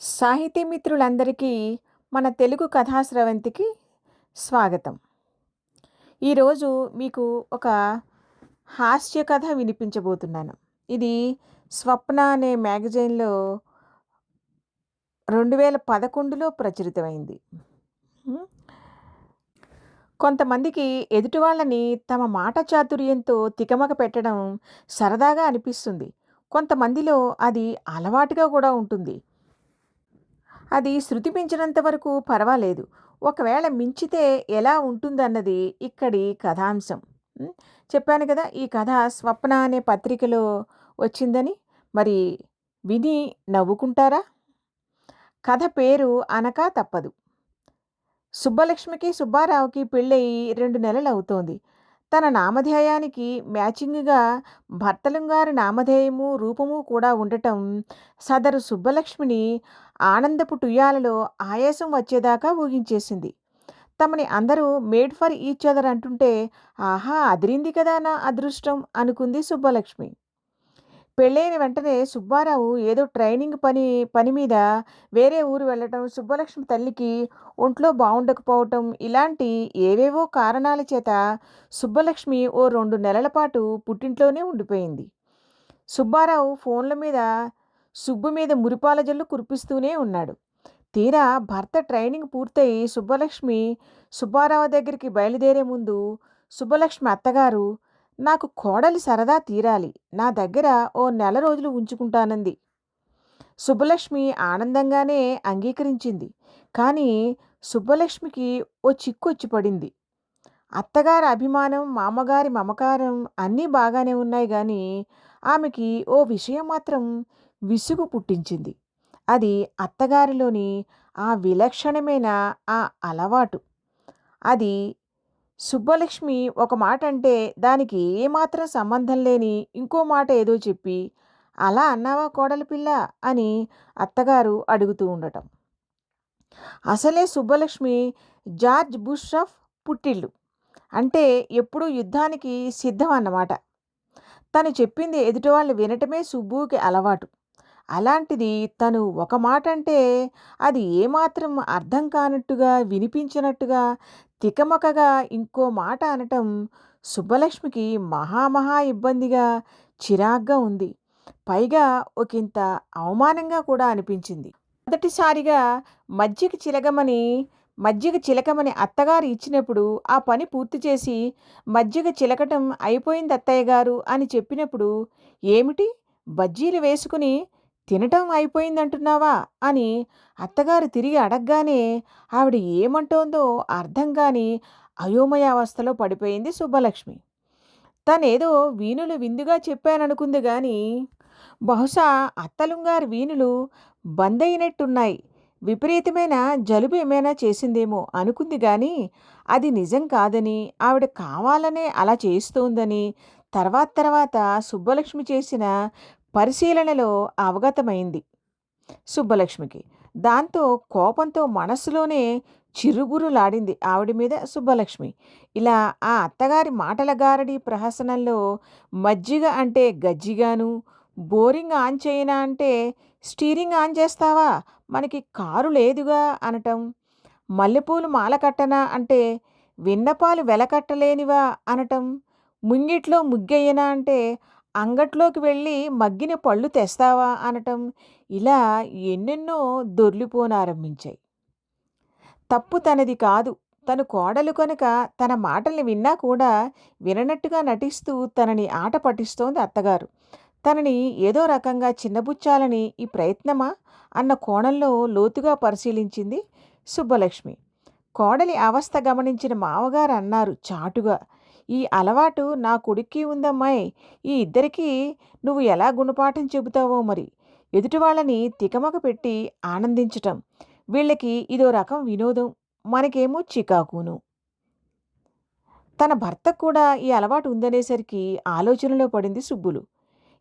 సాహితీ మిత్రులందరికీ మన తెలుగు కథా స్రవంతికి స్వాగతం ఈరోజు మీకు ఒక హాస్య కథ వినిపించబోతున్నాను. ఇది స్వప్న అనే మ్యాగజైన్లో రెండు వేల పదకొండులో ప్రచురితమైంది. కొంతమందికి ఎదుటి వాళ్ళని తమ మాట చాతుర్యంతో తికమక పెట్టడం సరదాగా అనిపిస్తుంది. కొంతమందిలో అది అలవాటుగా కూడా ఉంటుంది. అది శృతి మించినంత వరకు పర్వాలేదు. ఒకవేళ మించితే ఎలా ఉంటుందన్నది ఇక్కడి కథాంశం. చెప్పాను కదా ఈ కథ స్వప్న అనే పత్రికలో వచ్చిందని. మరి విని నవ్వుకుంటారా? కథ పేరు అనక తప్పదు. సుబ్బలక్ష్మికి సుబ్బారావుకి పెళ్ళయి రెండు నెలలు అవుతోంది తన నామధేయానికి మ్యాచింగ్గా భర్తలంగారి నామధేయము రూపము కూడా ఉండటం సదరు సుబ్బలక్ష్మిని ఆనందపు టుయాలలో ఆయాసం వచ్చేదాకా ఊహించేసింది. తమని అందరూ మేడ్ ఫర్ ఈచ్ అదర్ అంటుంటే ఆహా అదిరింది కదా నా అదృష్టం అనుకుంది సుబ్బలక్ష్మి. పెళ్ళైన వెంటనే సుబ్బారావు ఏదో ట్రైనింగ్ పని పని మీద వేరే ఊరు వెళ్ళటం సుబ్బలక్ష్మి తల్లికి ఒంట్లో బాగుండకపోవటం ఇలాంటి ఏవేవో కారణాల చేత సుబ్బలక్ష్మి ఓ రెండు నెలల పాటు పుట్టింట్లోనే ఉండిపోయింది. సుబ్బారావు ఫోన్ల మీద సుబ్బు మీద మురిపాల జల్లు కురిపిస్తూనే ఉన్నాడు. తీరా భర్త ట్రైనింగ్ పూర్తయి సుబ్బలక్ష్మి సుబ్బారావు దగ్గరికి బయలుదేరే ముందు సుబ్బలక్ష్మి అత్తగారు నాకు కోడలి సరదా తీరాలి. నా దగ్గర ఓ నెల రోజులు ఉంచుకుంటానంది. సుబ్బలక్ష్మి ఆనందంగానే అంగీకరించింది. కానీ సుబ్బలక్ష్మికి ఓ చిక్కొచ్చి పడింది. అత్తగారి అభిమానం మామగారి మమకారం అన్నీ బాగానే ఉన్నాయి కానీ ఆమెకి ఓ విషయం మాత్రం విసుగు పుట్టించింది. అది అత్తగారిలోని ఆ విలక్షణమైన ఆ అలవాటు. అది సుబ్బలక్ష్మి ఒక మాట అంటే దానికి ఏమాత్రం సంబంధం లేని ఇంకో మాట ఏదో చెప్పి అలా అన్నావా కోడలి పిల్ల? అని అత్తగారు అడుగుతూ ఉండటం. అసలే సుబ్బలక్ష్మి జార్జ్ బుష్ ఆఫ్ పుట్టిల్లు. అంటే ఎప్పుడూ యుద్ధానికి సిద్ధం అన్నమాట. తను చెప్పింది ఎదుటి వాళ్ళు వినటమే సుబ్బుకి అలవాటు. అలాంటిది తను ఒక మాట అంటే అది ఏమాత్రం అర్థం కానట్టుగా వినిపించినట్టుగా తికమకగా ఇంకో మాట అనటం సుబ్బలక్ష్మికి మహామహా ఇబ్బందిగా చిరాగ్గా ఉంది. పైగా ఒకంత అవమానంగా కూడా అనిపించింది. మొదటిసారిగా మజ్జిగ చిలకమని మజ్జిగ చిలకమని అత్తగారు ఇచ్చినప్పుడు ఆ పని పూర్తి చేసి మజ్జిగ చిలకటం అయిపోయింది అత్తయ్య గారు అని చెప్పినప్పుడు ఏమిటి? బజ్జీలు వేసుకుని తినటం అయిపోయిందంటున్నావా? అని అత్తగారు తిరిగి అడగగానే ఆవిడ ఏమంటోందో అర్థం కాని అయోమయావస్థలో పడిపోయింది సుబ్బలక్ష్మి. తనేదో వీణులు విందుగా చెప్పాననుకుంది కానీ బహుశా అత్తలుంగారి వీణులు బంద్ అయినట్టున్నాయి విపరీతమైన జలుబు ఏమైనా చేసిందేమో అనుకుంది కానీ అది నిజం కాదని ఆవిడ కావాలనే అలా చేస్తోందని తర్వాత తర్వాత సుబ్బలక్ష్మి చేసిన పరిశీలనలో అవగతమైంది సుబ్బలక్ష్మికి. దాంతో కోపంతో మనస్సులోనే చిరుగురులాడింది ఆవిడ మీద సుబ్బలక్ష్మి. ఇలా ఆ అత్తగారి మాటల గారడి ప్రహసనంలో మజ్జిగ అంటే గజ్జిగాను బోరింగ్ ఆన్ చేయనా అంటే స్టీరింగ్ ఆన్ చేస్తావా? మనకి కారు లేదుగా అనటం మల్లెపూలు మాల కట్టనా అంటే విన్నపాలు వెలకట్టలేనివా అనటం ముంగిట్లో ముగ్గయ్యనా అంటే అంగట్లోకి వెళ్ళి మగ్గిన పళ్ళు తెస్తావా అనటం. ఇలా ఎన్నెన్నో దొర్లిపోనారంభించాయి. తప్పు తనది కాదు. తను కోడలు కనుక తన మాటల్ని విన్నా కూడా విననట్టుగా నటిస్తూ తనని ఆట పట్టిస్తోంది అత్తగారు. తనని ఏదో రకంగా చిన్నబుచ్చాలని ఈ ప్రయత్నమా అన్న కోణంలో లోతుగా పరిశీలించింది సుబ్బలక్ష్మి. కోడలి అవస్థ గమనించిన మావగారు అన్నారు చాటుగా. ఈ అలవాటు నా కొడుక్కి ఉందమ్మాయి. ఈ ఇద్దరికీ నువ్వు ఎలా గుణపాఠం చెబుతావో మరి. ఎదుటి వాళ్ళని తికమక పెట్టి ఆనందించటం. వీళ్ళకి ఇదో రకం వినోదం. మనకేమో చికాకును. తన భర్తకు కూడా ఈ అలవాటు ఉందనేసరికి ఆలోచనలో పడింది సుబ్బులు.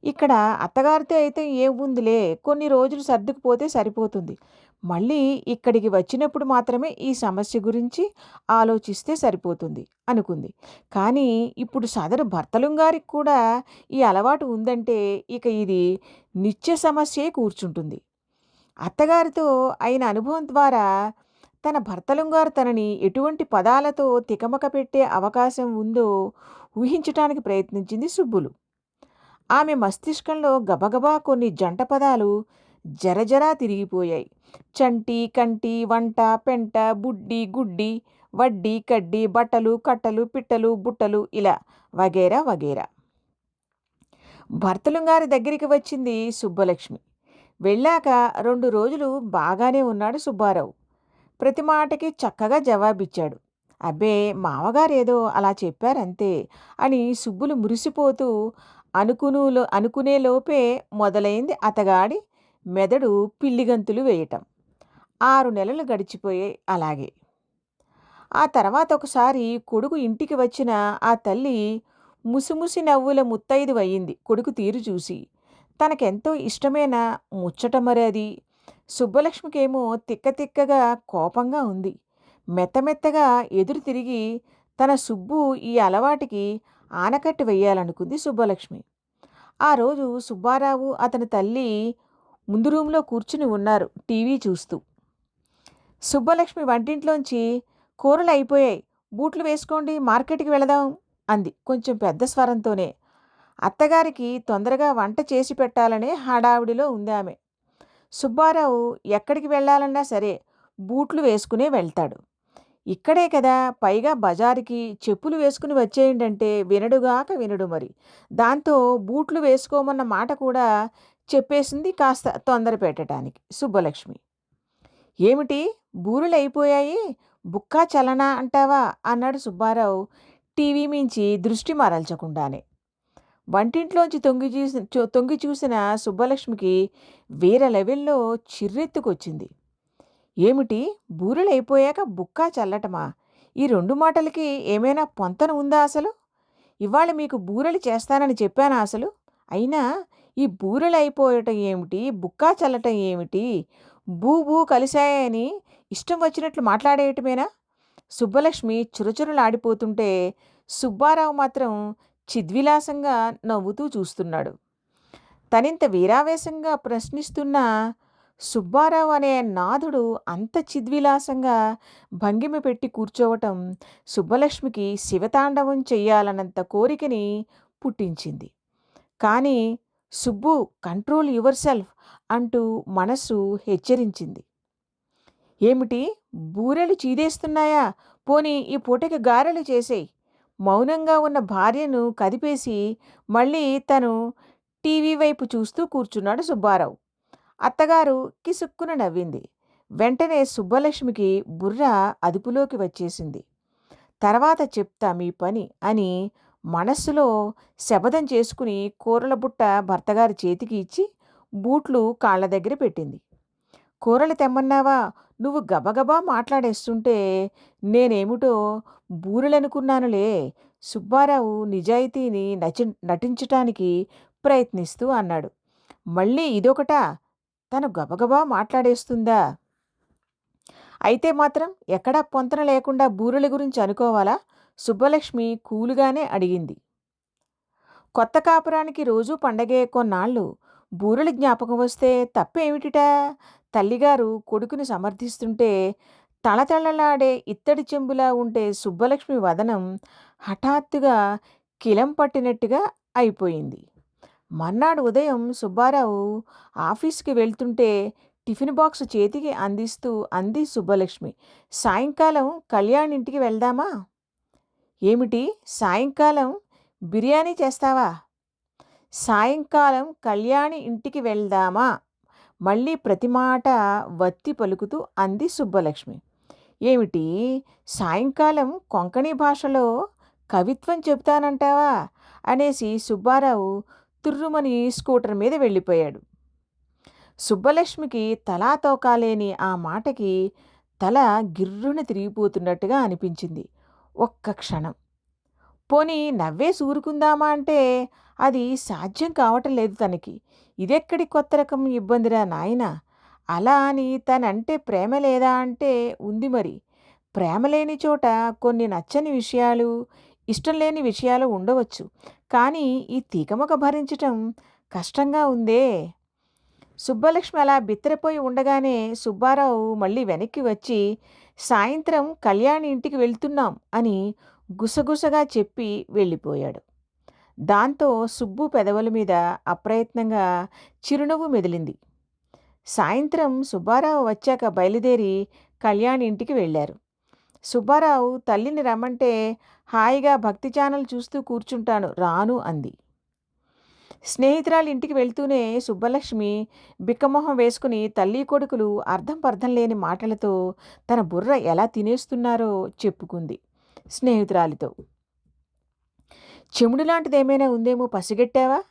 ఇక్కడ అత్తగారితో అయితే ఏముందిలే కొన్ని రోజులు సర్దుకుపోతే సరిపోతుంది. మళ్ళీ ఇక్కడికి వచ్చినప్పుడు మాత్రమే ఈ సమస్య గురించి ఆలోచిస్తే సరిపోతుంది అనుకుంది. కానీ ఇప్పుడు సదరు భర్తలుంగారికి కూడా ఈ అలవాటు ఉందంటే ఇక ఇది నిత్య సమస్యే కూర్చుంటుంది. అత్తగారితో అయిన అనుభవం ద్వారా తన భర్తలుంగారు తనని ఎటువంటి పదాలతో తికమక పెట్టే అవకాశం ఉందో ఊహించటానికి ప్రయత్నించింది సుబ్బులు. ఆమె మస్తిష్కంలో గబగబా కొన్ని జంట పదాలు జరజరా తిరిగిపోయాయి. చంటి కంటి వంట పెంట బుడ్డి గుడ్డి వడ్డీ కడ్డి బట్టలు కట్టలు పిట్టలు బుట్టలు ఇలా వగేరా వగేరా. భర్తలుంగారి దగ్గరికి వచ్చింది సుబ్బలక్ష్మి. వెళ్ళాక రెండు రోజులు బాగానే ఉన్నాడు సుబ్బారావు. ప్రతి మాటకి చక్కగా జవాబిచ్చాడు. అబ్బే మామగారేదో అలా చెప్పారంతే అని సుబ్బులు మురిసిపోతూ అనుకునులో అనుకునే లోపే మొదలైంది అతగాడి మెదడు పిల్లిగంతులు వేయటం. ఆరు నెలలు గడిచిపోయాయి అలాగే. ఆ తర్వాత ఒకసారి కొడుకు ఇంటికి వచ్చిన ఆ తల్లి ముసిముసి నవ్వుల ముత్తైదు అయ్యింది. కొడుకు తీరు చూసి తనకెంతో ఇష్టమైన ముచ్చట మరి అది. సుబ్బలక్ష్మికేమో తిక్క తిక్కగా కోపంగా ఉంది. మెత్తమెత్తగా ఎదురు తిరిగి తన సుబ్బు ఈ అలవాటికి ఆనకట్టు వెయ్యాలనుకుంది సుబ్బలక్ష్మి. ఆ రోజు సుబ్బారావు అతని తల్లి ముందు రూమ్లో కూర్చుని ఉన్నారు టీవీ చూస్తూ. సుబ్బలక్ష్మి వంటింట్లోంచి కూరలు అయిపోయాయి. బూట్లు వేసుకోండి మార్కెట్కి వెళదాం అంది కొంచెం పెద్ద స్వరంతోనే. అత్తగారికి తొందరగా వంట చేసి పెట్టాలనే హడావిడిలో ఉంది ఆమె. సుబ్బారావు ఎక్కడికి వెళ్ళాలన్నా సరే బూట్లు వేసుకునే వెళ్తాడు. ఇక్కడే కదా పైగా బజారుకి చెప్పులు వేసుకుని వచ్చేయండంటే వినడుగాక వినడు మరి. దాంతో బూట్లు వేసుకోమన్న మాట కూడా చెప్పేసింది కాస్త తొందర పెట్టడానికి సుబ్బలక్ష్మి. ఏమిటి? బూరెలు అయిపోయాయి. బుక్కా చలనా అంటావా? అన్నాడు సుబ్బారావు టీవీ మించి దృష్టి మరల్చకుండానే. వంటింట్లోంచి తొంగి చూసి తొంగి చూసిన సుబ్బలక్ష్మికి వేరే లెవెల్లో చిర్రెత్తుకొచ్చింది. ఏమిటి? బూరెలు అయిపోయాక బుక్కా చల్లటమా? ఈ రెండు మాటలకి ఏమైనా పొంతన ఉందా అసలు? ఇవాళ మీకు బూరెలు చేస్తానని చెప్పానా అసలు? అయినా ఈ బూరెలు ఏమిటి? బుక్కా చల్లటం ఏమిటి? బూ బూ కలిశాయని ఇష్టం వచ్చినట్లు మాట్లాడేయటమేనా? సుబ్బలక్ష్మి చురచురలాడిపోతుంటే సుబ్బారావు మాత్రం చిద్విలాసంగా నవ్వుతూ చూస్తున్నాడు. తనింత వీరావేశంగా ప్రశ్నిస్తున్న సుబ్బారావు అనే నాథుడు అంత చిద్విలాసంగా భంగిమ పెట్టి కూర్చోవటం సుబ్బలక్ష్మికి శివతాండవం చెయ్యాలన్నంత కోరికని పుట్టించింది. కానీ సుబ్బు కంట్రోల్ యువర్ సెల్ఫ్ అంటూ మనస్సు హెచ్చరించింది. ఏమిటి? బూరెలు చీదేస్తున్నాయా? పోనీ ఈ పూటకి గారెలు చేసేయి. మౌనంగా ఉన్న భార్యను కదిపేసి మళ్ళీ తను టీవీ వైపు చూస్తూ కూర్చున్నాడు సుబ్బారావు. అత్తగారు కిసుక్కున నవ్వింది. వెంటనే సుబ్బలక్ష్మికి బుర్ర అదుపులోకి వచ్చేసింది. తర్వాత చెప్తా మీ పని అని మనస్సులో శపథం చేసుకుని కూరల బుట్ట భర్తగారి చేతికి ఇచ్చి బూట్లు కాళ్ళ దగ్గర పెట్టింది. కూరలు తెమ్మన్నావా? నువ్వు గబగబా మాట్లాడేస్తుంటే నేనేమిటో బూరెలనుకున్నానులే. సుబ్బారావు నిజాయితీని నచి నటించటానికి ప్రయత్నిస్తూ అన్నాడు. మళ్ళీ ఇదొకటా? తను గబగబా మాట్లాడేస్తుందా? అయితే మాత్రం ఎక్కడా పొంతన లేకుండా బూరెల గురించి అనుకోవాలా? సుబ్బలక్ష్మి కూలుగానే అడిగింది. కొత్త కాపురానికి రోజూ పండగే కొన్నాళ్ళు బూరెల జ్ఞాపకం వస్తే తప్పేమిటిటా? తల్లిగారు కొడుకుని సమర్థిస్తుంటే తళతళలాడే ఇత్తడి చెంబులా ఉండే సుబ్బలక్ష్మి వదనం హఠాత్తుగా కిలం పట్టినట్టుగా అయిపోయింది. మర్నాడు ఉదయం సుబ్బారావు ఆఫీస్కి వెళ్తుంటే టిఫిన్ బాక్స్ చేతికి అందిస్తూ అంది సుబ్బలక్ష్మి సాయంకాలం కళ్యాణ్ ఇంటికి వెళ్దామా? ఏమిటి? సాయంకాలం బిర్యానీ చేస్తావా? సాయంకాలం కళ్యాణి ఇంటికి వెళ్దామా? మళ్ళీ ప్రతి మాట వత్తి పలుకుతూ అంది సుబ్బలక్ష్మి. ఏమిటి? సాయంకాలం కొంకణి భాషలో కవిత్వం చెబుతానంటావా? అనేసి సుబ్బారావు తుర్రుమని స్కూటర్ మీద వెళ్ళిపోయాడు. సుబ్బలక్ష్మికి తలా తోకాలేని ఆ మాటకి తల గిర్రున తిరిగిపోతున్నట్టుగా అనిపించింది. ఒక్క క్షణం. పోనీ నవ్వే సూరుకుందామా అంటే అది సాధ్యం కావటం లేదు తనకి. ఇదెక్కడి కొత్త రకం ఇబ్బందిరా నాయన? అలా అని తనంటే ప్రేమ లేదా అంటే ఉంది మరి. ప్రేమ లేని చోట కొన్ని నచ్చని విషయాలు ఇష్టం లేని విషయాలు ఉండవచ్చు. కానీ ఈ తీకమక భరించటం కష్టంగా ఉందే. సుబ్బలక్ష్మి అలా బిత్తరపోయి ఉండగానే సుబ్బారావు మళ్ళీ వెనక్కి వచ్చి సాయంత్రం కళ్యాణి ఇంటికి వెళ్తున్నాం అని గుసగుసగా చెప్పి వెళ్ళిపోయాడు. దాంతో సుబ్బు పెదవుల మీద అప్రయత్నంగా చిరునవ్వు మెదిలింది. సాయంత్రం సుబ్బారావు వచ్చాక బయలుదేరి కళ్యాణి ఇంటికి వెళ్ళారు. సుబ్బారావు తల్లిని రమ్మంటే హాయిగా భక్తి ఛానల్ చూస్తూ కూర్చుంటాను రాను అంది. స్నేహితురాలు ఇంటికి వెళ్తూనే సుబ్బలక్ష్మి బిక్కమొహం వేసుకుని తల్లి కొడుకులు అర్థం పర్థం లేని మాటలతో తన బుర్ర ఎలా తినేస్తున్నారో చెప్పుకుంది స్నేహితురాలితో. చెముడు లాంటిదేమైనా ఉందేమో పసిగట్టావా?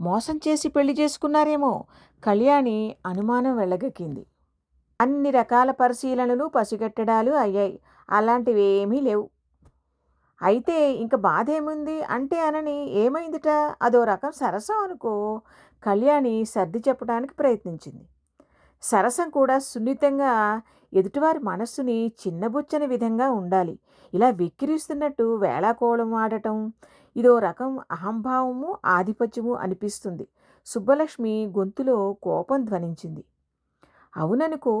మోసం చేసి పెళ్ళి చేసుకున్నారేమో? కళ్యాణి అనుమానం వెళ్ళగక్కింది అన్ని రకాల పరిశీలనలు పసిగట్టడాలు అయ్యాయి. అలాంటివి ఏమీ లేవు. అయితే ఇంక బాధ ఏముంది అంటే అనని ఏమైందిట? అదో రకం సరసం అనుకో కళ్యాణి సర్ది చెప్పడానికి ప్రయత్నించింది. సరసం కూడా సున్నితంగా ఎదుటివారి మనస్సుని చిన్నబుచ్చని విధంగా ఉండాలి. ఇలా వెక్కిరిస్తున్నట్టు వేళాకోళం ఆడటం ఇదో రకం అహంభావము ఆధిపత్యము అనిపిస్తుంది. సుబ్బలక్ష్మి గొంతులో కోపం ధ్వనించింది. అవుననుకో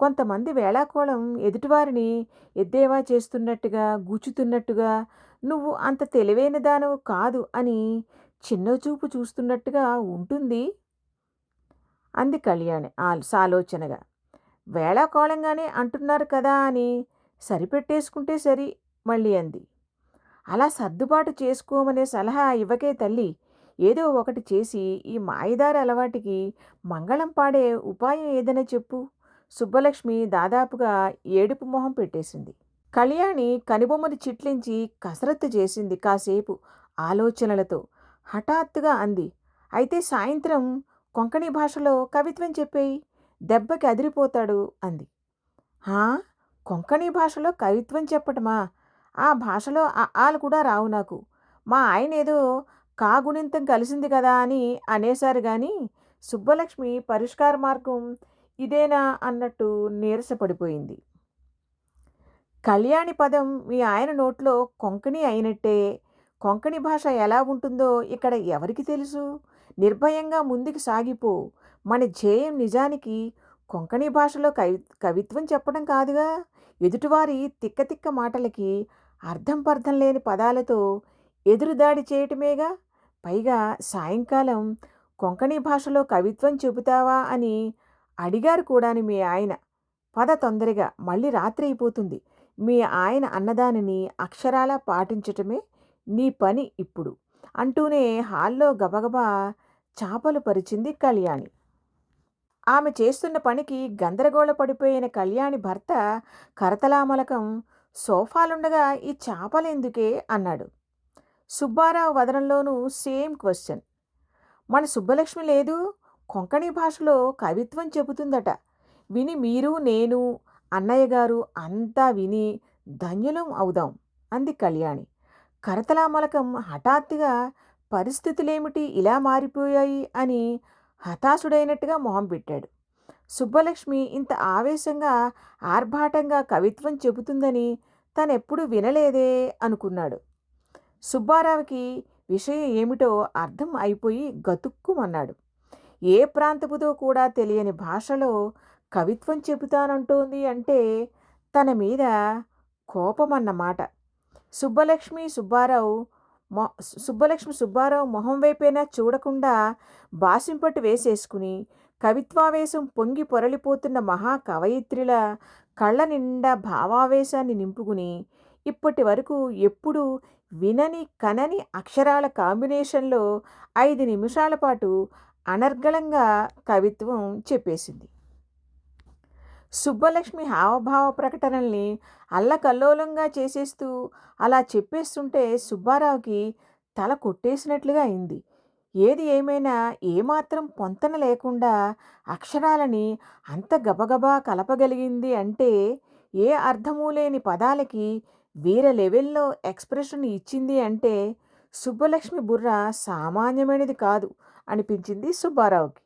కొంతమంది వేళాకోళం ఎదుటివారిని ఎద్దేవా చేస్తున్నట్టుగా గూచుతున్నట్టుగా నువ్వు అంత తెలివైన దానవు కాదు అని చిన్నచూపు చూస్తున్నట్టుగా ఉంటుంది. అంది కళ్యాణి ఆ సాలోచనగా. వేళాకోళంగానే అంటున్నారు కదా అని సరిపెట్టేసుకుంటే సరి మళ్ళీ అంది. అలా సర్దుబాటు చేసుకోమనే సలహా ఇవ్వకే తల్లి. ఏదో ఒకటి చేసి ఈ మాయదారి అలవాటికి మంగళం పాడే ఉపాయం ఏదైనా చెప్పు. సుబ్బలక్ష్మి దాదాపుగా ఏడుపు మొహం పెట్టేసింది. కళ్యాణి కనుబొమ్మని చిట్లించి కసరత్తు చేసింది కాసేపు ఆలోచనలతో. హఠాత్తుగా అంది అయితే సాయంత్రం కొంకణి భాషలో కవిత్వం చెప్పేయి దెబ్బకి అదిరిపోతాడు అంది. హా కొంకణి భాషలో కవిత్వం చెప్పటమా? ఆ భాషలో ఆలు కూడా రావు నాకు. మా ఆయన ఏదో కాగుణింతం కలిసింది కదా అని అనేశారు కానీ సుబ్బలక్ష్మి పరిష్కార మార్గం ఇదేనా అన్నట్టు నీరసపడిపోయింది. కళ్యాణి పదం మీ ఆయన నోట్లో కొంకణి అయినట్టే. కొంకణి భాష ఎలా ఉంటుందో ఇక్కడ ఎవరికి తెలుసు? నిర్భయంగా ముందుకు సాగిపో. మన ధ్యేయం నిజానికి కొంకణి భాషలో కవి కవిత్వం చెప్పడం కాదుగా? ఎదుటివారి తిక్క తిక్క మాటలకి అర్థం పర్థం లేని పదాలతో ఎదురుదాడి చేయటమేగా? పైగా సాయంకాలం కొంకణి భాషలో కవిత్వం చెబుతావా అని అడిగారు కూడాని మీ ఆయన. పద తొందరగా మళ్ళీ రాత్రి అయిపోతుంది మీ ఆయన అన్నదానిని అక్షరాలా పాటించటమే నీ పని ఇప్పుడు. అంటూనే హాల్లో గబగబా చాపలు పరిచింది కళ్యాణి. ఆమె చేస్తున్న పనికి గందరగోళ పడిపోయిన కళ్యాణి భర్త కరతలామలకం సోఫాలుండగా ఈ చాపలెందుకే అన్నాడు. సుబ్బారావు వదనంలోనూ సేమ్ క్వశ్చన్. మన సుబ్బలక్ష్మి లేదు? కొంకణి భాషలో కవిత్వం చెబుతుందట. విని మీరు నేను అన్నయ్య గారు అంతా విని ధన్యులం అవుదాం అంది కళ్యాణి. కరతలామలకం హఠాత్తుగా పరిస్థితులేమిటి ఇలా మారిపోయాయి అని హతాశుడైనట్టుగా మొహం పెట్టాడు. సుబ్బలక్ష్మి ఇంత ఆవేశంగా ఆర్భాటంగా కవిత్వం చెబుతుందని తనెప్పుడు వినలేదే అనుకున్నాడు. సుబ్బారావుకి విషయం ఏమిటో అర్థం అయిపోయి గతుక్కుమన్నాడు. ఏ ప్రాంతపుదో కూడా తెలియని భాషలో కవిత్వం చెబుతానంటోంది అంటే తన మీద కోపమన్నమాట. సుబ్బలక్ష్మి సుబ్బారావు మొ సుబ్బలక్ష్మి సుబ్బారావు మొహం వైపైనా చూడకుండా బాసింపట్టు వేసేసుకుని కవిత్వావేశం పొంగి పొరలిపోతున్న మహా కవయిత్రిల కళ్ళ నిండా భావావేశాన్ని నింపుకుని ఇప్పటి వరకు ఎప్పుడూ వినని కనని అక్షరాల కాంబినేషన్లో ఐదు నిమిషాల పాటు అనర్గళంగా కవిత్వం చెప్పేసింది. సుబ్బలక్ష్మి హావభావ ప్రకటనల్ని అల్లకల్లోలంగా చేసేస్తూ అలా చెప్పేస్తుంటే సుబ్బారావుకి తల కొట్టేసినట్లుగా అయింది. ఏది ఏమైనా ఏమాత్రం పొంతన లేకుండా అక్షరాలని అంత గబగబా కలపగలిగింది అంటే ఏ అర్థమూ లేని పదాలకి వేరే లెవెల్లో ఎక్స్ప్రెషన్ ఇచ్చింది అంటే సుబ్బలక్ష్మి బుర్ర సామాన్యమైనది కాదు. అనిపించింది సుబ్బారావుకి.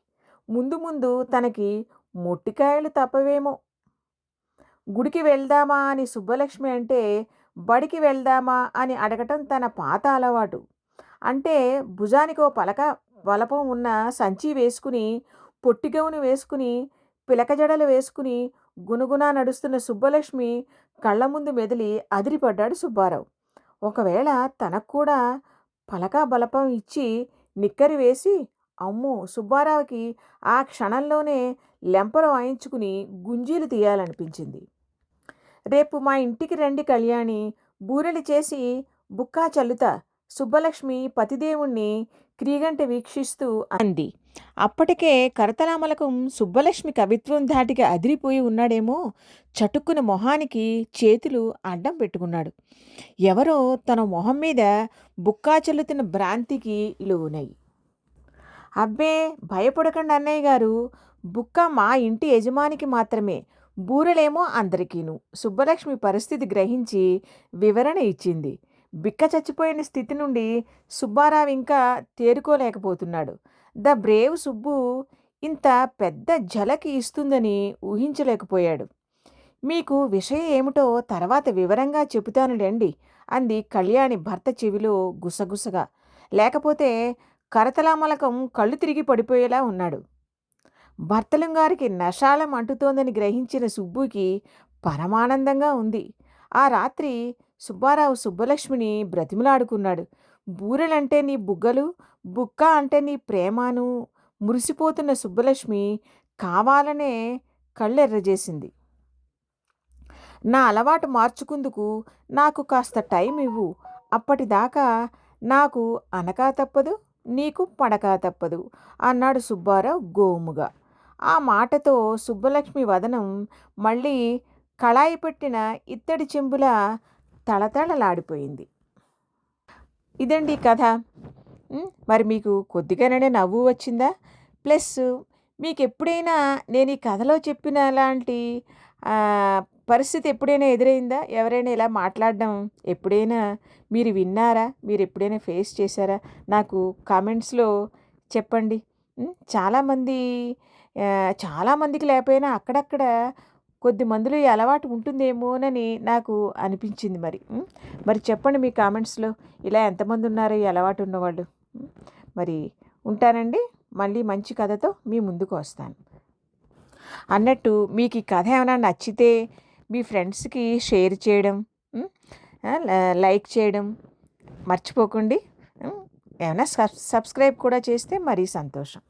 ముందు ముందు తనకి మొట్టికాయలు తప్పవేమో. గుడికి వెళ్దామా అని సుబ్బలక్ష్మి అంటే బడికి వెళ్దామా అని అడగటం తన పాత అలవాటు. అంటే భుజానికో పలక బలపం ఉన్న సంచి వేసుకుని పొట్టిగౌను వేసుకుని పిలక జడలు వేసుకుని గునుగునా నడుస్తున్న సుబ్బలక్ష్మి కళ్ళ ముందు మెదిలి అదిరిపడ్డాడు సుబ్బారావు. ఒకవేళ తనకు కూడా పలక బలపం ఇచ్చి నిక్కరి వేసి అమ్మో! సుబ్బారావుకి ఆ క్షణంలోనే లెంపలు వాయించుకుని గుంజీలు తీయాలనిపించింది. రేపు మా ఇంటికి రండి కళ్యాణి బూరెలు చేసి బుక్కా చల్లుతా సుబ్బలక్ష్మి పతిదేవుణ్ణి క్రీగంట వీక్షిస్తూ అంది. అప్పటికే కరతలామలకం సుబ్బలక్ష్మి కవిత్వం దాటికి అదిరిపోయి ఉన్నాడేమో చటుక్కున మొహానికి చేతులు అడ్డం పెట్టుకున్నాడు. ఎవరో తన మొహం మీద బుక్కా చల్లుతున్న భ్రాంతికి లోనై అబ్బే భయపడకండి అన్నయ్య గారు. బుక్క మా ఇంటి యజమానికి మాత్రమే. బూరలేమో అందరికీను. సుబ్బలక్ష్మి పరిస్థితి గ్రహించి వివరణ ఇచ్చింది. బిక్క చచ్చిపోయిన స్థితి నుండి సుబ్బారావు ఇంకా తేరుకోలేకపోతున్నాడు. ద బ్రేవ్ సుబ్బు ఇంత పెద్ద జలకి ఇస్తుందని ఊహించలేకపోయాడు. మీకు విషయం ఏమిటో తర్వాత వివరంగా చెబుతానులేండి అంది కళ్యాణి భర్త చెవిలో గుసగుసగా. లేకపోతే కరతలామలకం కళ్ళు తిరిగి పడిపోయేలా ఉన్నాడు. భర్తలం గారికి నషాలం అంటుతోందని గ్రహించిన సుబ్బుకి పరమానందంగా ఉంది. ఆ రాత్రి సుబ్బారావు సుబ్బలక్ష్మిని బ్రతిమలాడుకున్నాడు. బూరెలంటే నీ బుగ్గలు బుక్క అంటే నీ ప్రేమను మురిసిపోతున్న సుబ్బలక్ష్మి కావాలనే కళ్ళెర్రజేసింది. నా అలవాటు మార్చుకుందుకు నాకు కాస్త టైం ఇవ్వు అప్పటిదాకా నాకు అనకా తప్పదు. నీకు పడకా తప్పదు అన్నాడు సుబ్బారావు గోముగా. ఆ మాటతో సుబ్బలక్ష్మి వదనం మళ్ళీ కళాయి పెట్టిన ఇత్తడి చెంబుల తళతళలాడిపోయింది. ఇదండి కథ. మరి మీకు కొద్దిగానే నవ్వు వచ్చిందా? ప్లస్ మీకు ఎప్పుడైనా నేను ఈ కథలో చెప్పిన లాంటి పరిస్థితి ఎప్పుడైనా ఎదురైందా? ఎవరైనా ఇలా మాట్లాడడం ఎప్పుడైనా మీరు విన్నారా? మీరు ఎప్పుడైనా ఫేస్ చేశారా? నాకు కామెంట్స్లో చెప్పండి. చాలామంది చాలామందికి లేకపోయినా అక్కడక్కడ కొద్ది మందిలో ఈ అలవాటు ఉంటుందేమోనని నాకు అనిపించింది మరి. మరి చెప్పండి మీ కామెంట్స్లో. ఇలా ఎంతమంది ఉన్నారో? ఈ అలవాటు ఉన్నవాళ్ళు. మరి ఉంటానండి. మళ్ళీ మంచి కథతో మీ ముందుకు వస్తాను. అన్నట్టు మీకు ఈ కథ ఏమైనా నచ్చితే మీ ఫ్రెండ్స్కి షేర్ చేయడం లైక్ చేయడం మర్చిపోకండి. ఏమైనా సబ్స్క్రైబ్ కూడా చేస్తే మరీ సంతోషం.